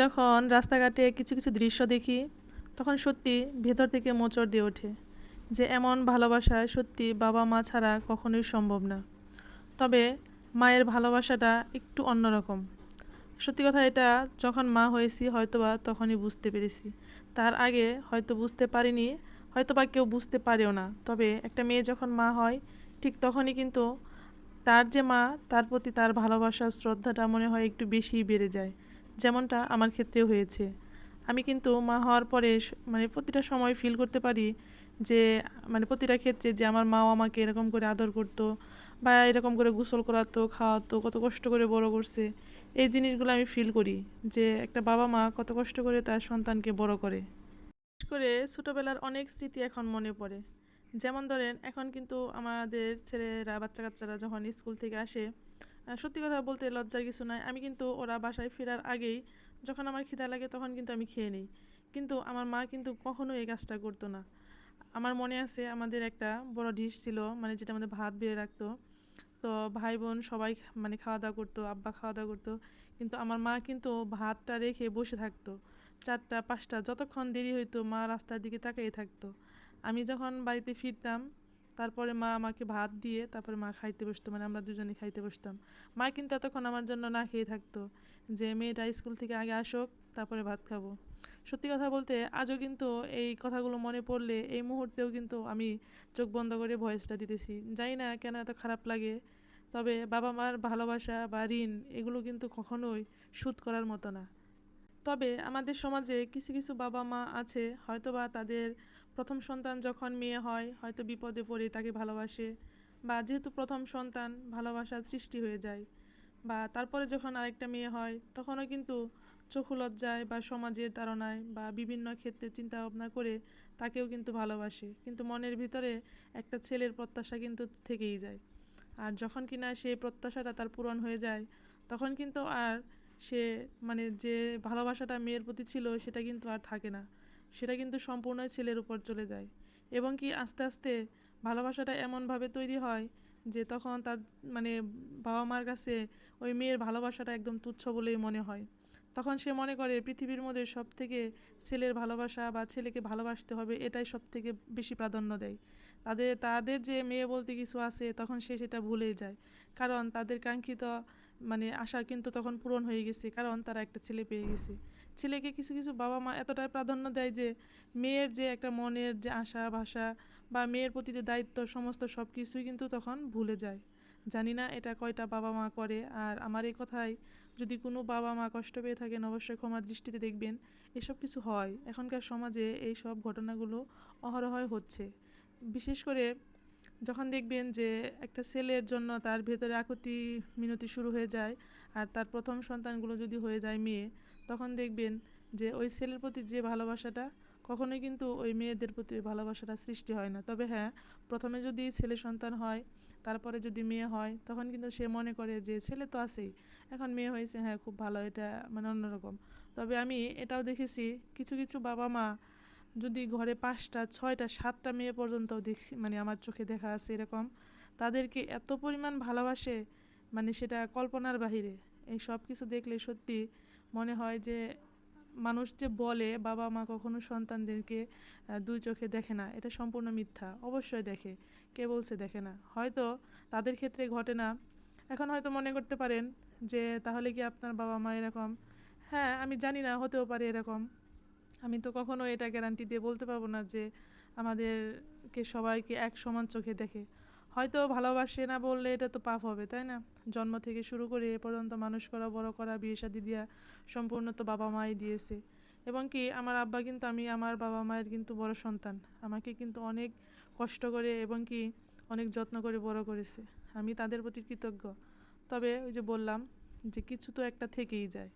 যখন রাস্তাঘাটে কিছু কিছু দৃশ্য দেখি, তখন সত্যি ভেতর থেকে মোচড় দিয়ে ওঠে যে এমন ভালোবাসা সত্যি বাবা মা ছাড়া কখনোই সম্ভব না। তবে মায়ের ভালোবাসাটা একটু অন্যরকম সত্যি কথা এটা, যখন মা হয়েছি হয়তোবা তখনই বুঝতে পেরেছি। তার আগে হয়তো বুঝতে পারিনি, হয়তোবা কেউ বুঝতে পারেও না। তবে একটা মেয়ে যখন মা হয়, ঠিক তখনই কিন্তু তার যে মা, তার প্রতি তার ভালোবাসা শ্রদ্ধাটা মনে হয় একটু বেশিই বেড়ে যায়। যেমনটা আমার ক্ষেত্রেও হয়েছে। আমি কিন্তু মা হওয়ার পরে মানে প্রতিটা সময় ফিল করতে পারি যে মানে প্রতিটা ক্ষেত্রে যে আমার মাও আমাকে এরকম করে আদর করতো বা এরকম করে গোসল করাতো, খাওয়াতো, কত কষ্ট করে বড় করছে, এই জিনিসগুলো আমি ফিল করি যে একটা বাবা মা কত কষ্ট করে তার সন্তানকে বড় করে। করে ছোটোবেলার অনেক স্মৃতি এখন মনে পড়ে। যেমন ধরেন, এখন কিন্তু আমাদের ছেলেরা বাচ্চা কাচ্চারা যখন স্কুল থেকে আসে সত্যি কথা বলতে লজ্জার কিছু নয় আমি কিন্তু ওরা বাসায় ফেরার আগেই যখন আমার খিদা লাগে তখন কিন্তু আমি খেয়ে নিই। কিন্তু আমার মা কিন্তু কখনো এই কাজটা করতো না। আমার মনে আছে আমাদের একটা বড় ডিশ ছিল মানে যেটা আমাদের ভাত বেড়ে রাখতো। তো ভাই বোন সবাই মানে খাওয়া দাওয়া করতো, আব্বা খাওয়া দাওয়া করতো। কিন্তু আমার মা কিন্তু ভাতটা রেখে বসে থাকতো। চারটা, পাঁচটা, যতক্ষণ দেরি হইতো মা রাস্তার দিকে তাকিয়ে থাকতো। আমি যখন বাড়িতে ফিরতাম তারপরে মা আমাকে ভাত দিয়ে তারপরে মা খাইতে বসতো মানে আমরা দুজনে খাইতে বসতাম। মা কিন্তু এতক্ষণ আমার জন্য না খেয়ে থাকতো যে, মেয়েটা স্কুল থেকে আগে আসুক, তারপরে ভাত খাব। সত্যি কথা বলতে আজও কিন্তু এই কথাগুলো মনে পড়লে এই মুহূর্তেও কিন্তু আমি চোখ বন্ধ করে ভয়েসটা দিতেছি। জানি না কেন এত খারাপ লাগে, তবে বাবা মার ভালোবাসা বা ঋণ এগুলো কিন্তু কখনোই শোধ করার মতো না। তবে আমাদের সমাজে কিছু কিছু বাবা মা আছে, হয়তোবা তাদের প্রথম সন্তান যখন মেয়ে হয়, হয়তো বিপদে পড়ে তাকে ভালোবাসে বা যেহেতু প্রথম সন্তান, ভালোবাসার সৃষ্টি হয়ে যায় বা তারপরে যখন আরেকটা মেয়ে হয়, তখনও কিন্তু চক্ষু লজ্জায় বা সমাজের তাড়নায় বা বিভিন্ন ক্ষেত্রে চিন্তা ভাবনা করে তাকেও কিন্তু ভালোবাসে। কিন্তু মনের ভিতরে একটা ছেলের প্রত্যাশা কিন্তু থেকেই যায়। আর যখন কিনা সেই প্রত্যাশাটা তার পূরণ হয়ে যায়, তখন কিন্তু আর সে মানে যে ভালোবাসাটা মেয়ের প্রতি ছিল, সেটা কিন্তু আর থাকে না। সেটা কিন্তু সম্পূর্ণ ছেলের উপর চলে যায়। এবং কি আস্তে আস্তে ভালোবাসাটা এমনভাবে তৈরি হয় যে তখন তার মানে বাবা মার কাছে ওই মেয়ের ভালোবাসাটা একদম তুচ্ছ বলেই মনে হয়। তখন সে মনে করে পৃথিবীর মধ্যে সব থেকে ছেলের ভালোবাসা বা ছেলেকে ভালোবাসতে হবে এটাই সব থেকে বেশি প্রাধান্য দেয়। তাদের তাদের যে মেয়ে বলতে কিছু আছে তখন সে সেটা ভুলেই যায়। কারণ তাদের কাঙ্ক্ষিত মানে আশা কিন্তু তখন পূরণ হয়ে গেছে। কারণ তারা একটা ছেলে পেয়ে গেছে। ছেলেকে কিছু কিছু বাবা মা এতটাই প্রাধান্য দেয় যে মেয়ের যে একটা মনের যে আশা, ভাষা বা মেয়ের প্রতি যে দায়িত্ব, সমস্ত সব কিছুই কিন্তু তখন ভুলে যায়। জানি না এটা কয়টা বাবা মা করে, আর আমার এই কথাই যদি কোনো বাবা মা কষ্ট পেয়ে থাকেন, অবশ্যই ক্ষমা দৃষ্টিতে দেখবেন এসব কিছু হয়। এখনকার সমাজে এই সব ঘটনাগুলো অহরহই হচ্ছে। বিশেষ করে যখন দেখবেন যে একটা ছেলের জন্য তার ভেতরে আকুতি মিনতি শুরু হয়ে যায় আর তার প্রথম সন্তানগুলো যদি হয়ে যায় মেয়ে, তখন দেখবেন যে ওই ছেলের প্রতি যে ভালোবাসাটা, কখনোই কিন্তু ওই মেয়েদের প্রতি ভালোবাসাটা সৃষ্টি হয় না। তবে হ্যাঁ প্রথমে যদি ছেলে সন্তান হয়, তারপরে যদি মেয়ে হয়, তখন কিন্তু সে মনে করে যে ছেলে তো আছেই, এখন মেয়ে হয়েছে হ্যাঁ খুব ভালো, এটা মানে অন্যরকম। তবে আমি এটাও দেখেছি, কিছু কিছু বাবা মা যদি ঘরে পাঁচটা, ছয়টা, সাতটা মেয়ে পর্যন্ত দেখছি মানে আমার চোখে দেখা আছে এরকম, তাদেরকে এত পরিমাণ ভালোবাসে মানে সেটা কল্পনার বাহিরে। এই সব কিছু দেখলে সত্যি মনে হয় যে মানুষ যে বলে বাবা মা কখনো সন্তানদেরকে দুই চোখে দেখে না, এটা সম্পূর্ণ মিথ্যা। অবশ্যই দেখে, কে বলছে দেখে না। হয়তো তাদের ক্ষেত্রে ঘটে না। এখন হয়তো মনে করতে পারেন যে তাহলে কি আপনার বাবা মা এরকম? হ্যাঁ আমি জানি না, হতেও পারে এরকম। আমি তো কখনো এটা গ্যারান্টি দিয়ে বলতে পারব না যে আমাদেরকে সবাইকে এক সমান চোখে দেখে। হয়তো ভালোবাসে না বললে এটা তো পাপ হবে, তাই না? জন্ম থেকে শুরু করে এ পর্যন্ত মানুষ করা, বড় করা, বিয়ে শাদি দেওয়া সম্পূর্ণ তো বাবা মাই দিয়েছে। এবং কি, আমার আব্বা কিন্তু আমি, আমার বাবা মায়ের কিন্তু বড় সন্তান। আমাকে কিন্তু অনেক কষ্ট করে এবং কি, অনেক যত্ন করে বড় করেছে। আমি তাদের প্রতি কৃতজ্ঞ। তবে ওই যে বললাম যে কিছু তো একটা থেকেই যায়।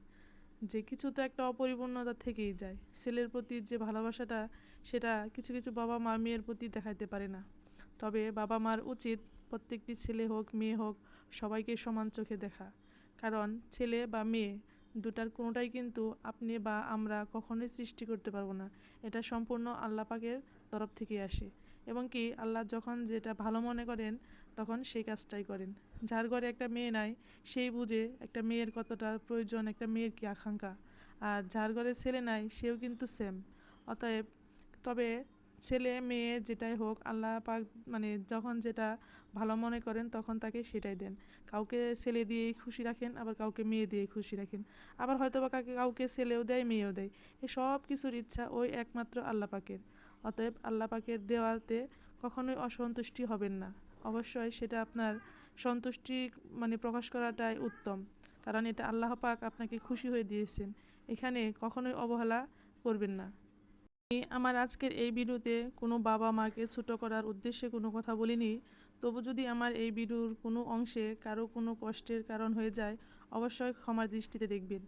যে কিছু তো একটা অপরিপূর্ণতা থেকেই যায়। ছেলের প্রতি যে ভালোবাসাটা, সেটা কিছু কিছু বাবা মা মেয়ের প্রতি দেখাইতে পারে না। তবে বাবা মার উচিত প্রত্যেকটি ছেলে হোক, মেয়ে হোক, সবাইকে সমান চোখে দেখা। কারণ ছেলে বা মেয়ে দুটার কোনোটাই কিন্তু আপনি বা আমরা কখনোই সৃষ্টি করতে পারব না। এটা সম্পূর্ণ আল্লাহ পাকের তরফ থেকে আসে। এবং কি আল্লাহ যখন যেটা ভালো মনে করেন, তখন সেই কাজটাই করেন। যার ঘরে একটা মেয়ে নাই, সেই বুঝে একটা মেয়ের কতটা প্রয়োজন, একটা মেয়ের কি আকাঙ্ক্ষা। আর যার ঘরে ছেলে নাই, সেও কিন্তু সেম অতএব তবে ছেলে, মেয়ে যেটাই হোক, আল্লাহ পাক মানে যখন যেটা ভালো মনে করেন তখন তাকে সেটাই দেন। কাউকে ছেলে দিয়েই খুশি রাখেন, আবার কাউকে মেয়ে দিয়ে খুশি রাখেন। আবার হয়তো বা কাকে, কাউকে ছেলেও দেয়, মেয়েও দেয়। এই সব কিছুর ইচ্ছা ওই একমাত্র আল্লাহ পাকের। অতএব আল্লাহ পাকের দেওয়াতে কখনোই অসন্তুষ্টি হবেন না। অবশ্যই সেটা আপনার সন্তুষ্টি মানে প্রকাশ করাটাই উত্তম। কারণ এটা আল্লাহ পাক আপনাকে খুশি হয়ে দিয়েছেন। এখানে কখনোই অবহেলা করবেন না। আমার আজকের এই ভিডিওতে কোনো বাবা মাকে ছোট করার উদ্দেশ্যে কোনো কথা বলিনি। তবু যদি আমার এই ভিডিওর কোনো অংশে কারও কোনো কষ্টের কারণ হয়ে যায়, অবশ্যই ক্ষমার দৃষ্টিতে দেখবেন।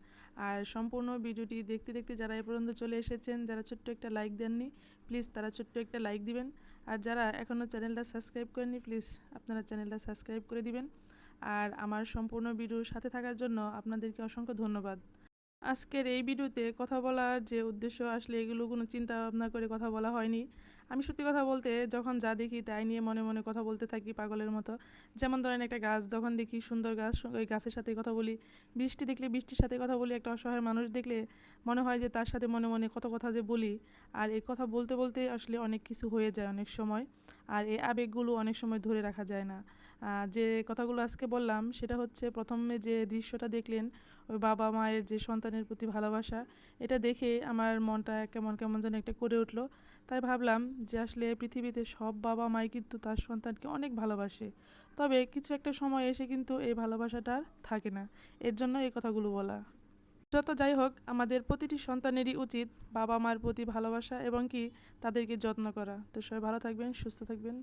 আর সম্পূর্ণ ভিডিওটি দেখতে দেখতে যারা এ পর্যন্ত চলে এসেছেন, যারা ছোট্ট একটা লাইক দেননি প্লিজ তারা ছোট্ট একটা লাইক দিবেন। আর যারা এখনও চ্যানেলটা সাবস্ক্রাইব করেননি প্লিজ আপনারা চ্যানেলটা সাবস্ক্রাইব করে দিবেন। আর আমার সম্পূর্ণ ভিডিওর সাথে থাকার জন্য আপনাদেরকে অসংখ্য ধন্যবাদ। আজকের এই ভিডিওতে কথা বলার যে উদ্দেশ্য, আসলে এগুলো কোনো চিন্তা ভাবনা করে কথা বলা হয়নি। আমি সত্যি কথা বলতে যখন যা দেখি তাই নিয়ে মনে মনে কথা বলতে থাকি পাগলের মতো। যেমন ধরেন একটা গাছ, যখন দেখি সুন্দর গাছ, ওই গাছের সাথে কথা বলি, বৃষ্টি দেখলে বৃষ্টির সাথে কথা বলি, একটা অসহায় মানুষ দেখলে মনে হয় যে তার সাথে মনে মনে কত কথা যে বলি। আর এই কথা বলতে বলতে আসলে অনেক কিছু হয়ে যায় অনেক সময়, আর এই আবেগগুলো অনেক সময় ধরে রাখা যায় না। যে কথাগুলো আজকে বললাম, সেটা হচ্ছে প্রথমে যে দৃশ্যটা দেখলেন, ওই বাবা মায়ের যে সন্তানের প্রতি ভালোবাসা, এটা দেখে আমার মনটা কেমন কেমন যেন একটা করে উঠল। তাই ভাবলাম যে আসলে পৃথিবীতে সব বাবা মাই কিন্তু তার সন্তানকে অনেক ভালোবাসে। তবে কিছু একটা সময় এসে কিন্তু এই ভালোবাসাটা থাকে না। এর জন্য এই কথাগুলো বলা। যত যাই হোক, আমাদের প্রতিটি সন্তানেরই উচিত বাবা মার প্রতি ভালোবাসা এবং কি তাদেরকে যত্ন করা। তো সবাই ভালো থাকবেন, সুস্থ থাকবেন।